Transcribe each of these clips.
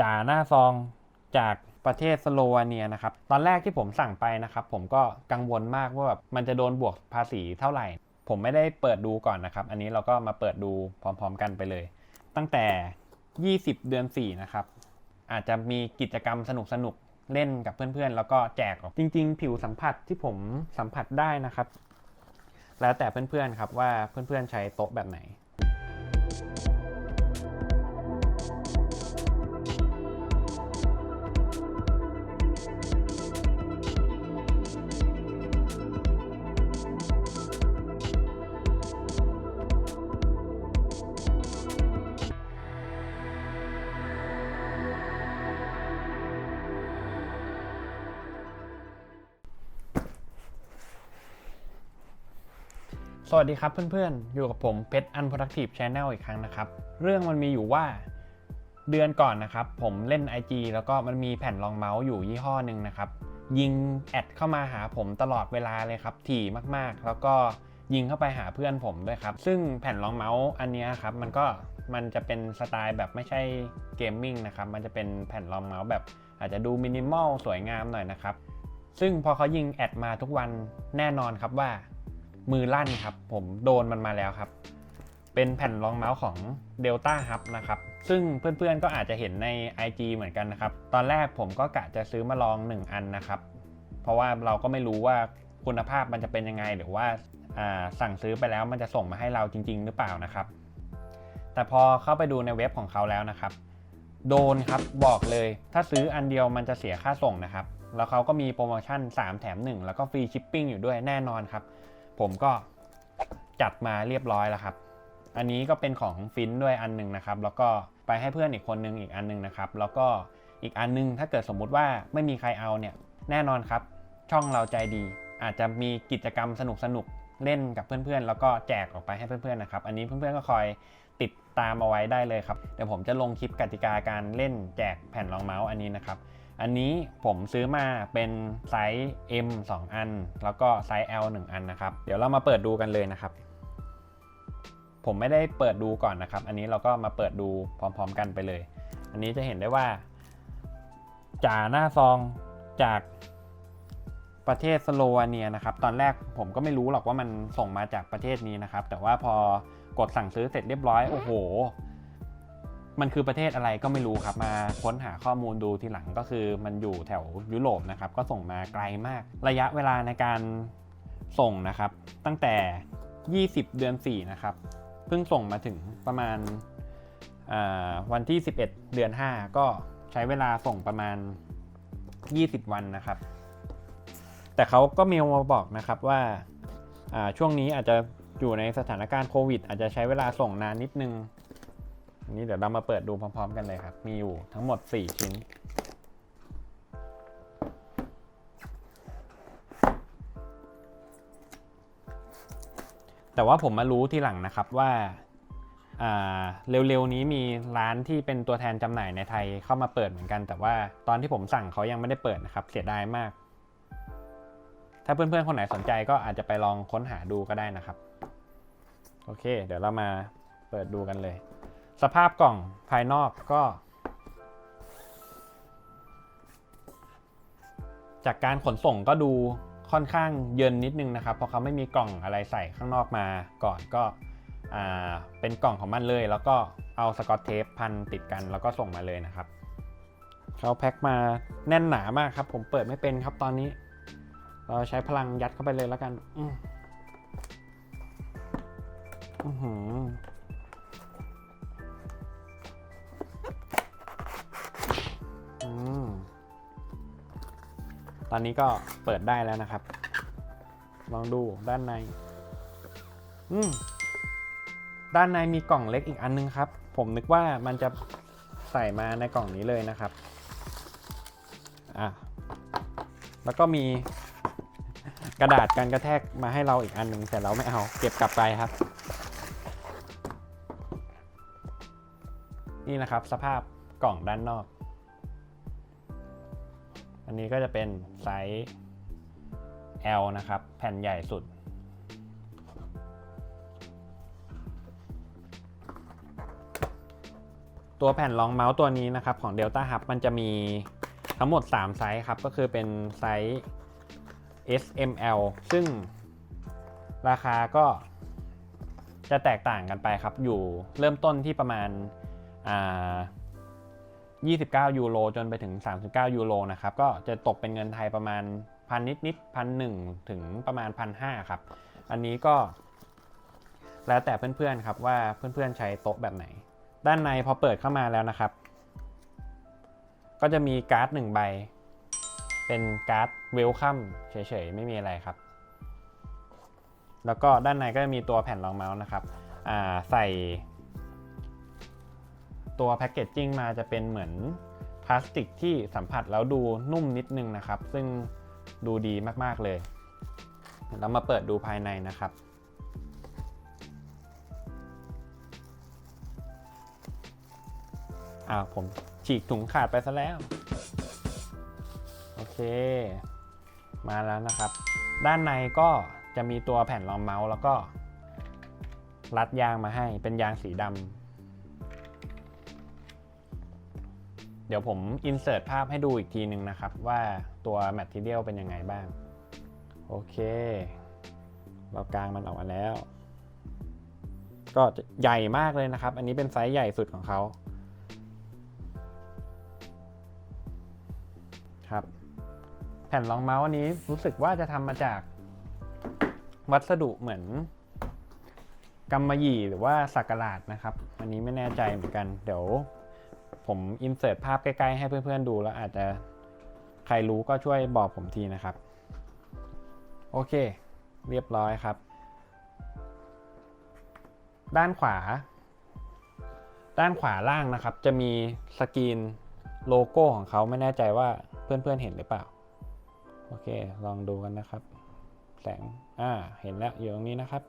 จ่าหน้าซองจากประเทศสโลวาเนียนะครับ ตอนแรกที่ผมสั่งไปนะครับ ผมก็กังวลมากว่าแบบมันจะโดนบวกภาษีเท่าไหร่ ผมไม่ได้เปิดดูก่อนนะครับ อันนี้เราก็มาเปิดดูพร้อม ๆ กันไปเลย ตั้งแต่ 20 เดือน 4 นะครับ อาจจะมีกิจกรรมสนุกๆเล่นกับเพื่อนๆ แล้วก็แจกออกจริง ๆ ผิวสัมผัสที่ผมสัมผัสได้นะครับ แล้วแต่เพื่อนๆครับว่าเพื่อนๆใช้โต๊ะแบบไหน สวัสดีครับเพื่อนๆ อยู่กับผมเพชร Unproductive Channel อีกครั้งนะครับ เรื่องมันมีอยู่ว่าเดือนก่อนนะครับ ผมเล่น IG แล้วก็มันมีแผ่นรองเมาส์อยู่ยี่ห้อหนึ่งนะครับ ยิงแอดเข้ามาหาผมตลอดเวลาเลยครับถี่มากๆ แล้วก็ยิงเข้าไปหาเพื่อนผมด้วยครับ ซึ่งแผ่นรองเมาส์อันนี้ครับมันก็มันจะเป็นสไตล์แบบไม่ใช่เกมมิ่งนะครับ มันจะเป็นแผ่นรองเมาส์แบบอาจจะดูมินิมอลสวยงามหน่อยนะครับ ซึ่งพอเขายิงแอดมาทุกวันแน่นอนครับว่า มือลั่นครับ ผมโดนมันมาแล้วครับ เป็นแผ่นรองเมาส์ของ Delta Hub นะครับ ซึ่งเพื่อนๆก็อาจจะเห็นใน IG เหมือนกันนะครับ ตอนแรกผมก็กะจะซื้อมาลอง 1 อันนะครับ เพราะว่าเราก็ไม่รู้ว่าคุณภาพมันจะเป็นยังไง หรือว่าอ่าสั่งซื้อไปแล้วมันจะส่งมาให้เราจริง ๆ หรือเปล่านะครับ แต่พอเข้าไปดูในเว็บของเขาแล้วนะครับ โดนครับบอกเลย ถ้าซื้ออันเดียวมันจะเสียค่าส่งนะครับ แล้วเขาก็มีโปรโมชั่น 3 แถม 1 แล้วก็ฟรีชิปปิ้งอยู่ด้วยแน่นอนครับ ผมก็จัดมาเรียบร้อยแล้วครับ อันนี้ก็เป็นของฟินด้วยอันหนึ่งนะครับ แล้วก็ไปให้เพื่อนอีกคนนึงอีกอันหนึงนะครับ แล้วก็อีกอันนึงถ้าเกิดสมมุติว่าไม่มีใครเอาเนี่ย แน่นอนครับ ช่องเราใจดี อาจจะมีกิจกรรมสนุกๆเล่นกับเพื่อนๆ แล้วก็แจกออกไปให้เพื่อนๆนะครับ อันนี้เพื่อนๆ ก็คอยติดตามเอาไว้ได้เลยครับ เดี๋ยวผมจะลงคลิปกติกาการเล่นแจกแผ่นรองเมาส์อันนี้นะครับ อันนี้ผมซื้อมาเป็นไซส์ M 2 อัน แล้วก็ไซส์ L 1 อันนะครับ เดี๋ยวเรามาเปิดดูกันเลยนะครับ ผมไม่ได้เปิดดูก่อนนะครับ อันนี้เราก็มาเปิดดูพร้อม ๆ กันไปเลย อันนี้จะเห็นได้ว่าจ่าหน้าซองจากประเทศสโลวาเนียนะครับ ตอนแรกผมก็ไม่รู้หรอกว่ามันส่งมาจากประเทศนี้นะครับ แต่ว่าพอกดสั่งซื้อเสร็จเรียบร้อย โอ้โห มันคือประเทศอะไรก็ไม่รู้ครับมาค้นหาข้อมูลดูทีหลังก็คือมันอยู่แถวยุโรปนะครับก็ส่งมาไกลมาก ระยะเวลาในการส่งนะครับ ตั้งแต่ 20 เดือน 4 นะครับ เพิ่งส่งมาถึงประมาณาวันที่ 11 เดือน 5 ก็ใช้เวลาส่งประมาณ 20 วันนะครับ แต่เขาก็เมลมาบอกนะครับว่าอ่าช่วงนี้อาจจะอยู่ในสถานการณ์โควิด อาจจะใช้เวลาส่งนานนิดนึง อันนี้เดี๋ยวเรามาเปิดดูพร้อมๆกันเลยครับ มีอยู่ทั้งหมด 4 ชิ้น แต่ว่าผมมารู้ทีหลังนะครับว่าอ่าเร็วๆนี้มีร้านที่เป็นตัวแทนจำหน่ายในไทยเข้ามาเปิดเหมือนกัน แต่ว่าตอนที่ผมสั่งเขายังไม่ได้เปิดนะครับ เสียดายมาก ถ้าเพื่อนๆคนไหนสนใจก็อาจจะไปลองค้นหาดูก็ได้นะครับ โอเค เดี๋ยวเรามาเปิดดูกันเลย สภาพกล่องภายนอกก็ จากการขนส่งก็ดูค่อนข้างเยินนิดนึงนะครับ เพราะเขาไม่มีกล่องอะไรใส่ข้างนอกมาก่อนก็เป็นกล่องของมันเลย แล้วก็เอาสกอตเทปพันติดกันแล้วก็ส่งมาเลยนะครับเขาแพ็คมาแน่นหนามากครับ ผมเปิดไม่เป็นครับตอนนี้ เราใช้พลังยัดเข้าไปเลยแล้วกัน อืมอือหือ อนนี้ก็เปิดได้แล้วนะครับ ลองดูด้านใน อืมด้านในมีกล่องเล็กอีกอันนึงครับ ผมนึกว่ามันจะใส่มาในกล่องนี้เลยนะครับ อะ แล้วก็มีกระดาษกันกระแทกมาให้เราอีกอันหนึงแต่เราไม่เอา เก็บกลับไปครับ นี่นะครับสภาพกล่องด้านนอก นนี้ก็จะเป็นไซส์ L นะครับ แผ่นใหญ่สุด ตัวแผ่นรองเมาส์ตัวนี้นะครับของ Delta Hub มันจะมีทั้งหมด 3 ไซส์ครับ ก็คือเป็นไซส์ S M L ซึ่งราคาก็จะแตกต่างกันไปครับ อยู่เริ่มต้นที่ประมาณอ่า 29 ยูโรจนไปถึง 39 ยูโรนะครับ ก็จะตกเป็นเงินไทยประมาณพันนิดนิดพันหนึ่งถึงประมาณพันห้าครับ อันนี้ก็ แล้วแต่เพื่อนๆครับว่าเพื่อนๆใช้โต๊ะแบบไหน ด้านในพอเปิดเข้ามาแล้วนะครับ ก็จะมีการ์ดหนึ่งใบ เป็นการ์ดเวลคัมเฉยๆ ไม่มีอะไรครับ แล้วก็ด้านในก็จะมีตัวแผ่นรองเมาส์นะครับอ่าใส่ ตัวแพคเกจจิ้งมาจะเป็นเหมือนพลาสติกที่สัมผัสแล้วดูนุ่มนิดนึงนะครับ ซึ่งดูดีมากๆเลย เรามาเปิดดูภายในนะครับ อ้าวผมฉีกถุงขาดไปซะแล้ว โอเค มาแล้วนะครับ ด้านในก็จะมีตัวแผ่นรองเมาส์แล้วก็รัดยางมาให้เป็นยางสีดำ ดี๋ยวผมอินเสิร์ตภาพให้ดูอีกทีหนึ่งนะครับ ว่าตัวแมทเทียลเป็นยังไงบ้าง โอเค เรากลางมันออกมาแล้ว ก็ใหญ่มากเลยนะครับ อันนี้เป็นไซส์ใหญ่สุดของเขาครับแผ่นรองเมาส์อันนี้รู้สึกว่าจะทำมาจากวัสดุเหมือนกำมะหยี่หรือว่าสักหลาดนะครับ อันนี้ไม่แน่ใจเหมือนกัน เดี๋ยว ผมอินเสิร์ตภาพใกล้ๆให้เพื่อนๆดูแล้วอาจจะใครรู้ก็ช่วยบอกผมทีนะครับ โอเค เรียบร้อยครับ ด้านขวา ด้านขวาล่างนะครับ จะมีสกรีนโลโก้ของเขาไม่แน่ใจว่าเพื่อนๆเห็นหรือเปล่า โอเค ลองดูกันนะครับ แสง อ่า เห็นแล้วอยู่ตรงนี้นะครับ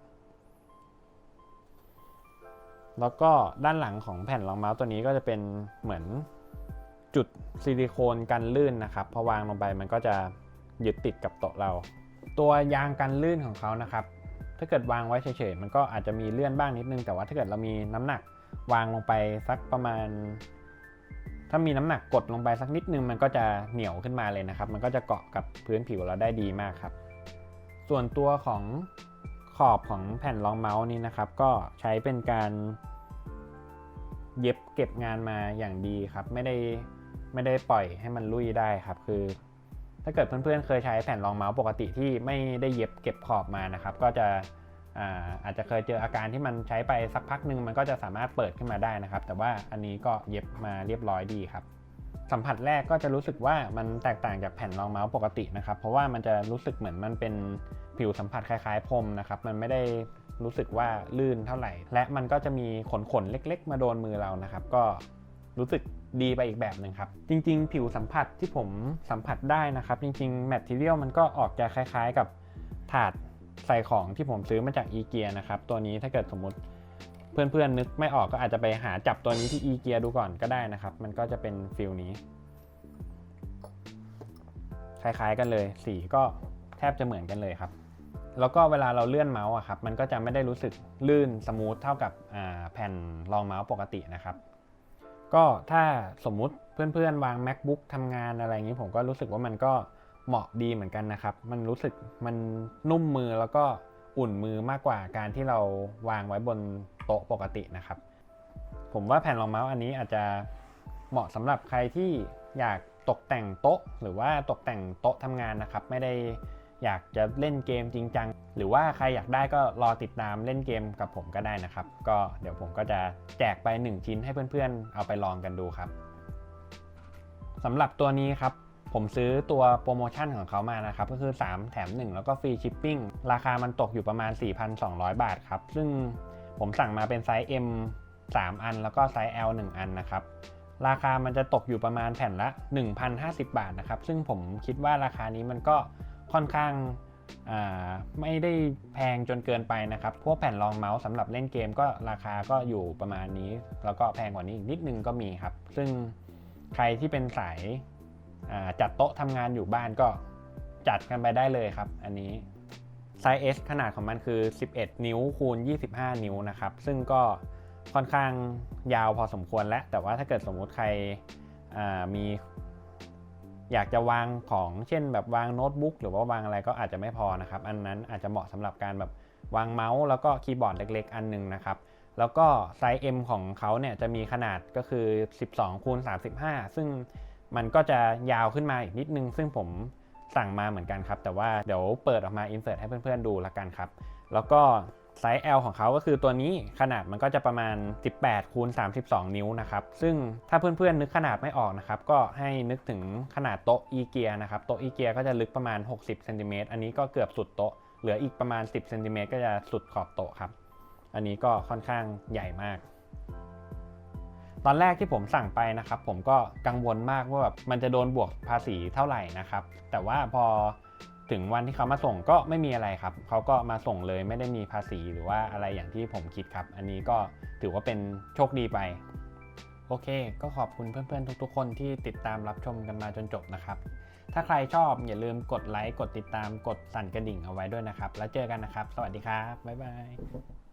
แล้วก็ด้านหลังของแผ่นรองเมาส์ตัวนี้ก็จะเป็นเหมือนจุดซิลิโคนกันลื่นนะครับพอวางลงไปมันก็จะยึดติดกับโต๊ะเรา ตัวยางกันลื่นของเขานะครับ ถ้าเกิดวางไว้เฉยๆมันก็อาจจะมีเลื่อนบ้างนิดนึง แต่ว่าถ้าเกิดเรามีน้ำหนักวางลงไปสักประมาณ ถ้ามีน้ำหนักกดลงไปสักนิดนึง มันก็จะเหนียวขึ้นมาเลยนะครับ มันก็จะเกาะกับพื้นผิวเราได้ดีมากครับ ส่วนตัวของ ขอบของแผ่นรองเมาส์นี้นะครับ ก็ใช้เป็นการเย็บเก็บงานมาอย่างดีครับ ไม่ได้ไม่ได้ปล่อยให้มันลุยได้ครับ คือ ถ้าเกิดเพื่อนๆ เคยใช้แผ่นรองเมาส์ปกติที่ไม่ได้เย็บเก็บขอบมานะครับ ก็จะอาอาจจะเคยเจออาการที่มันใช้ไปสักพักหนึ่งมันก็จะสามารถเปิดขึ้นมาได้นะครับ แต่ว่าอันนี้ก็เย็บมาเรียบร้อยดีครับ สัมผัสแรกก็จะรู้สึกว่ามันแตกต่างจากแผ่นรองเมาส์ปกตินะครับ เพราะว่ามันจะรู้สึกเหมือนมันเป็นผิวสัมผัสคล้ายๆพรมนะครับ มันไม่ได้รู้สึกว่าลื่นเท่าไหร่ และมันก็จะมีขนๆเล็ก ๆ มาโดนมือเรานะครับ ก็รู้สึกดีไปอีกแบบหนึ่งครับ จริง ๆ ผิวสัมผัสที่ผมสัมผัสได้นะครับ จริงๆแมทเทียลมันก็ออกจะคล้าย ๆ กับถาดใส่ของที่ผมซื้อมาจากอีเกียนะครับ ตัวนี้ถ้าเกิดสมมติ เพื่อนๆนึกไม่ออกก็อาจจะไปหาจับตัวนี้ที่อีเกียดูก่อนก็ได้นะครับ มันก็จะเป็นฟิลนี้ คล้ายๆกันเลย สีก็แทบจะเหมือนกันเลยครับ แล้วก็เวลาเราเลื่อนเมาส์อะครับ มันก็จะไม่ได้รู้สึกลื่นสมูทเท่ากับแผ่นรองเมาส์ปกตินะครับ ก็ถ้าสมมุติเพื่อนๆวาง macbook ทำงานอะไรอย่างนี้ผมก็รู้สึกว่ามันก็เหมาะดีเหมือนกันนะครับ มันรู้สึกมันนุ่มมือแล้วก็อุ่นมือมากกว่าการที่เราวางไว้บน โต๊ะปกตินะครับ ผมว่าแผ่นรองเมาส์อันนี้อาจจะเหมาะสำหรับใครที่อยากตกแต่งโต๊ะ หรือว่าตกแต่งโต๊ะทำงานนะครับ ไม่ได้อยากจะเล่นเกมจริงจัง หรือว่าใครอยากได้ก็รอติดตามเล่นเกมกับผมก็ได้นะครับ ก็เดี๋ยวผมก็จะแจกไป 1 ชิ้นให้เพื่อนๆ เอาไปลองกันดูครับสำหรับตัวนี้ครับ ผมซื้อตัวโปรโมชั่นของเขามานะครับ ก็คือ 3 แถม 1 แล้วก็ฟรีชิปปิ้งราคามันตกอยู่ประมาณ 4,200 บาทครับ ซึ่ง ผมสั่งมาเป็นไซส์ M 3 อัน แล้วก็ไซส์ L 1 อันนะครับ ราคามันจะตกอยู่ประมาณแผ่นละ 1,050 บาทนะครับ ซึ่งผมคิดว่าราคานี้มันก็ค่อนข้างไม่ได้แพงจนเกินไปนะครับ พวกแผ่นรองเมาส์สำหรับเล่นเกมก็ราคาก็อยู่ประมาณนี้ แล้วก็แพงกว่านี้อีกนิดนึงก็มีครับ ซึ่งใครที่เป็นสายจัดโต๊ะทำงานอยู่บ้านก็จัดกันไปได้เลยครับ อันนี้ ซส์ S ขนาดของมันคือ 11 นิ้วคูณ 25 นิ้วนะครับ ซึ่งก็ค่อนข้างยาวพอสมควรแล้ว แต่ว่าถ้าเกิดสมมุติใครมี อยากจะวางของเช่น แบบวางโน้ตบุ๊กหรือว่าวางอะไรก็อาจจะไม่พอนะครับ อันนั้นอาจจะเหมาะสำหรับการแบบวางเมาส์แล้วก็คีย์บอร์ดเล็ก ๆ อันหนึงนะครับแล้วก็ไซส์ M ของเขาเนี่ยจะมีขนาดก็คือ 12คูณ35 ซึ่งมันก็จะยาวขึ้นมาอีกนิดนึง ซึ่งผม สั่งมาเหมือนกันครับ แต่ว่าเดี๋ยวเปิดออกมาอินเสิร์ตให้เพื่อนๆดูละกันครับ แล้วก็ไซส์ L ของเขาก็คือตัวนี้ขนาดมันก็จะประมาณ 18คูณ32 นิ้วนะครับ ซึ่งถ้าเพื่อนๆนึกขนาดไม่ออกนะครับ ก็ให้นึกถึงขนาดโต๊ะอีเกียนะครับ โต๊ะอีเกียก็จะลึกประมาณ 60เซนติเมตรอันนี้ก็เกือบสุดโต๊ะ เหลืออีกประมาณ 10เซนติเมตรก็จะสุดขอบโต๊ะครับ อันนี้ก็ค่อนข้างใหญ่มาก ตอนแรกที่ผมสั่งไปนะครับ ผมก็กังวลมากว่าแบบมันจะโดนบวกภาษีเท่าไหร่นะครับ แต่ว่าพอถึงวันที่เขามาส่งก็ไม่มีอะไรครับ เขาก็มาส่งเลยไม่ได้มีภาษีหรือว่าอะไรอย่างที่ผมคิดครับ อันนี้ก็ถือว่าเป็นโชคดีไป โอเค ก็ขอบคุณเพื่อนๆ ทุกๆ คนที่ติดตามรับชมกันมาจนจบนะครับ ถ้าใครชอบอย่าลืมกดไลค์ กดติดตาม กดสั่นกระดิ่งเอาไว้ด้วยนะครับ แล้วเจอกันนะครับ สวัสดีครับ บ๊ายบาย